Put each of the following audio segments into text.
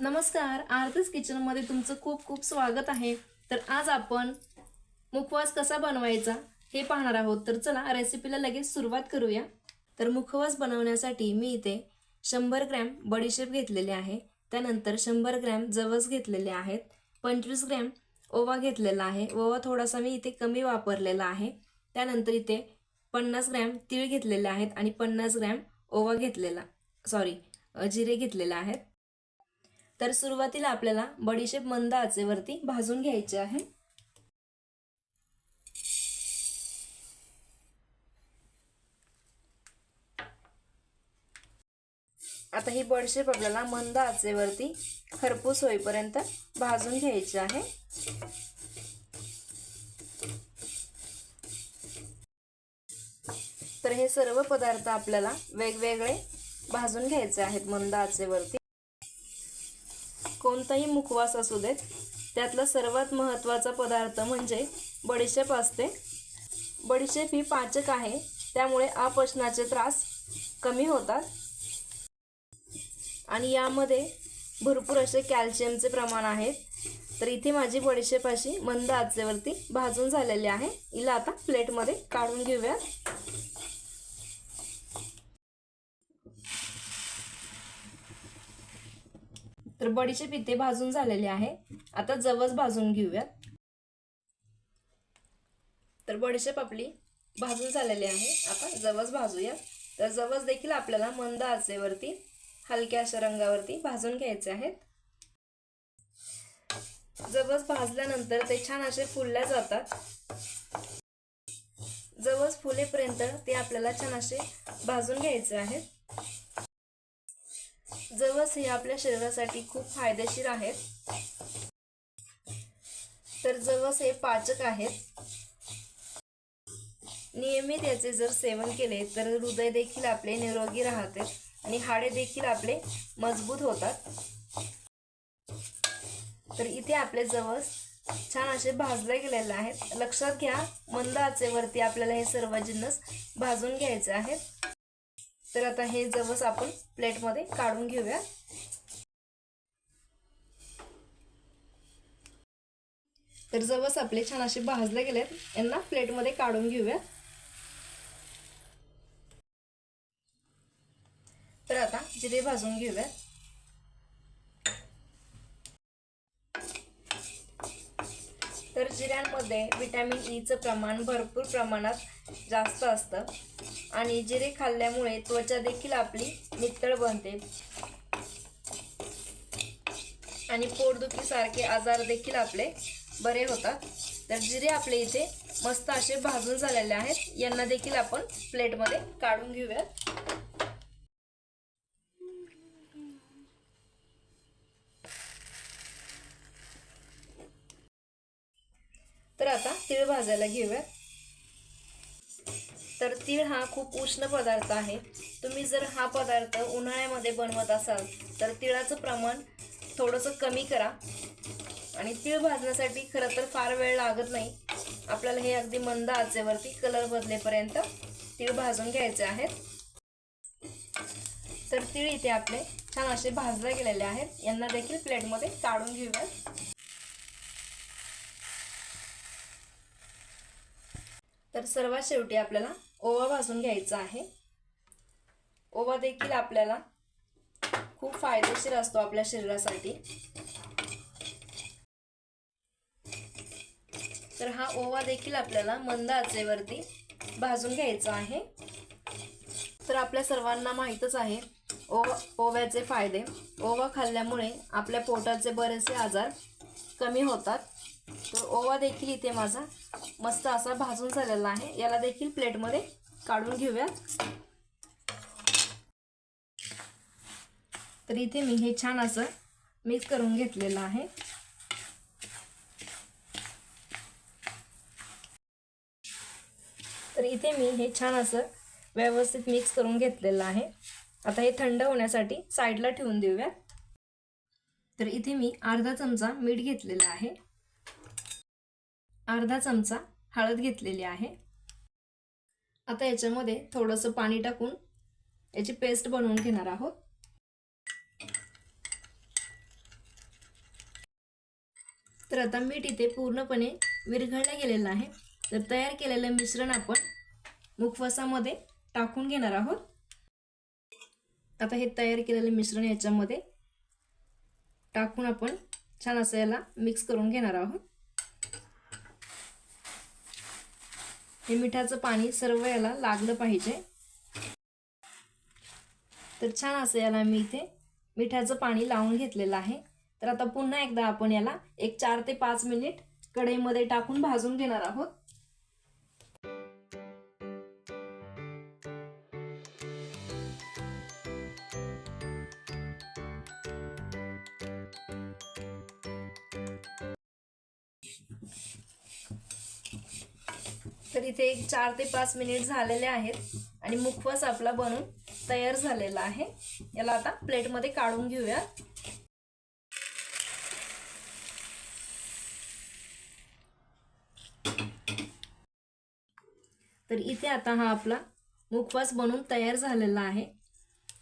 नमस्कार आरतीच किचनमध्ये तुमचं खूप खूप स्वागत आहे. तर आज आपण मुखवास कसा बनवायचा हे पाहणार आहोत. तर चला रेसिपीला लगेच सुरुवात करूया. तर मुखवास बनवण्यासाठी मी इथे शंभर ग्रॅम बडीशेप घेतलेले आहे. त्यानंतर शंभर ग्रॅम जवस घेतलेले आहेत. पंचवीस ग्रॅम ओवा घेतलेला आहे. ओवा थोडासा मी इथे कमी वापरलेला आहे. त्यानंतर इथे पन्नास ग्रॅम तीळ घेतलेले आहेत आणि पन्नास ग्रॅम ओवा घेतलेला सॉरी जिरे घेतलेले आहेत. तर सुरुवातीला आपल्याला बडीशेप मंद आचेवरती भाजून घ्यायचे आहे. आता ही बडीशेप आपल्याला मंद आचेवरती खरपूस होईपर्यंत भाजून घ्यायची आहे. तर हे सर्व पदार्थ आपल्याला वेगवेगळे भाजून घ्यायचे आहेत मंद आचेवरती. कोणताही मुखवास असू देत त्यातला सर्वात महत्त्वाचा पदार्थ म्हणजे बडीशेप असते. बडीशेप ही पाचक आहे त्यामुळे अपचनाचे त्रास कमी होतात. आणि यामध्ये भरपूर असे कॅल्शियमचे प्रमाण आहेत तर इथे माझी बडीशेप अशी मंद आचेवरती भाजून झालेली आहे. हिला आता प्लेटमध्ये काढून घेऊयात तर बडीशेप इथे भाजून झालेली आहे. आता जवस भाजून घेऊयात. तर बडीशेप आपली भाजून झालेली आहे. आता जवस भाजूया तर जवस देखील आपल्याला मंद आचेवरती हलक्या अशा रंगावरती भाजून घ्यायचे आहेत. जवस भाजल्यानंतर ते छान असे फुलल्या जातात. जवस फुलेपर्यंत ते आपल्याला छान असे भाजून घ्यायचे आहेत. जवस हे आपल्या शरीरासाठी खूप फायदेशीर आहेत तर जवस हे पाचक आहेत. नियमित याचे जर सेवन केले तर हृदय देखील आपले निरोगी राहते आणि हाडे देखील आपले मजबूत होतात. तर इथे आपले जवस छान असे भाजले गेलेले आहेत. लक्षात घ्या मंद आचेवरती आपल्याला हे सर्व जिन्नस भाजून घ्यायचे आहेत. तर आता हे जवस आपण प्लेटमध्ये काढून घेऊया. तर जवस आपले छान असे भाजले गेलेत. यांना प्लेटमध्ये काढून घेऊया. तर आता जिरे भाजून घेऊया. तर जिऱ्यांमध्ये विटॅमिन ईचं e प्रमाण भरपूर प्रमाणात जास्त असतं. आणि जिरे खाल्ल्यामुळे त्वचा देखील आपली नितळ बनते. आणि पोटदुखीसारखे आजार देखील आपले बरे होतात. तर जिरे आपले इथे मस्त असे भाजून झालेले आहेत. यांना देखील आपण प्लेटमध्ये काढून घेऊयात. तर आता तीळ भाजायला घेऊयात. तर तीळ हा खूप उष्ण पदार्थ आहे. तुम्ही जर हा पदार्थ उन्हाळ्यामध्ये बनवत असाल तर तिळाचं प्रमाण थोडंसं कमी करा. आणि तीळ भाजण्यासाठी खरं तर फार वेळ लागत नाही. आपल्याला हे अगदी मंद आचेवरती कलर बदलेपर्यंत तीळ भाजून घ्यायचे आहेत. तर तीळ इथे आपले छान असे भाजले गेलेले आहेत. यांना देखील प्लेटमध्ये काढून घेऊयात. तर सर्वात शेवटी आपल्याला ओवा भाजून घ्यायचा आहे. ओवा देखील आपल्याला खूप फायदेशीर असतो आपल्या शरीरासाठी. तर हा ओवा देखील आपल्याला मंद आचेवरती भाजून घ्यायचा आहे. तर आपल्या सर्वांना माहीतच आहे ओवा ओव्याचे फायदे. ओवा खाल्ल्यामुळे आपल्या पोटाचे बरेचसे आजार कमी होतात. तर ओवा देखील इथे माझा मस्त असा भाजून झालेला आहे. याला देखील प्लेटमध्ये काढून घेऊया. तर इथे मी हे छान असं मिक्स करून घेतलेलं आहे. तर इथे मी हे छान असं व्यवस्थित मिक्स करून घेतलेलं आहे. आता हे थंड होण्यासाठी साईडला ठेवून देऊया तर इथे मी अर्धा चमचा मीठ घेतलेला आहे. अर्धा चमचा हळद घेतलेली आहे. आता याच्यामध्ये थोडंसं पाणी टाकून याची पेस्ट बनवून घेणार आहोत. तर आता मीठ इथे पूर्णपणे विरघळलं गेलेलं आहे. तर तयार केलेलं मिश्रण आपण मुखवासामध्ये टाकून घेणार आहोत. आता हे तयार केलेलं मिश्रण याच्यामध्ये टाकून आपण छान असं याला मिक्स करून घेणार आहोत. हे मिठाचं पाणी सर्व याला लागलं पाहिजे. तर छान असं याला मी इथे मिठाचं पाणी लावून घेतलेलं आहे. तर आता पुन्हा एकदा आपण याला एक चार ते पाच मिनिट कढईमध्ये टाकून भाजून घेणार आहोत. तर इथे एक चार ते पाच मिनिट झालेले आहेत आणि मुखवास आपला बनून तयार झालेला आहे. याला आता प्लेटमध्ये काढून घेऊया तर इथे आता हा आपला मुखवास बनून तयार झालेला आहे.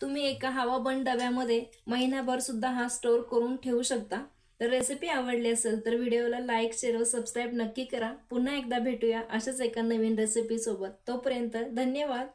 तुम्ही एका हवाबंद डब्यामध्ये महिनाभर सुद्धा हा स्टोर करून ठेवू शकता. तर रेसिपी आवडली असेल तर व्हिडिओला लाईक शेअर व सबस्क्राईब नक्की करा. पुन्हा एकदा भेटूया अशाच एका नवीन रेसिपीसोबत तोपर्यंत धन्यवाद.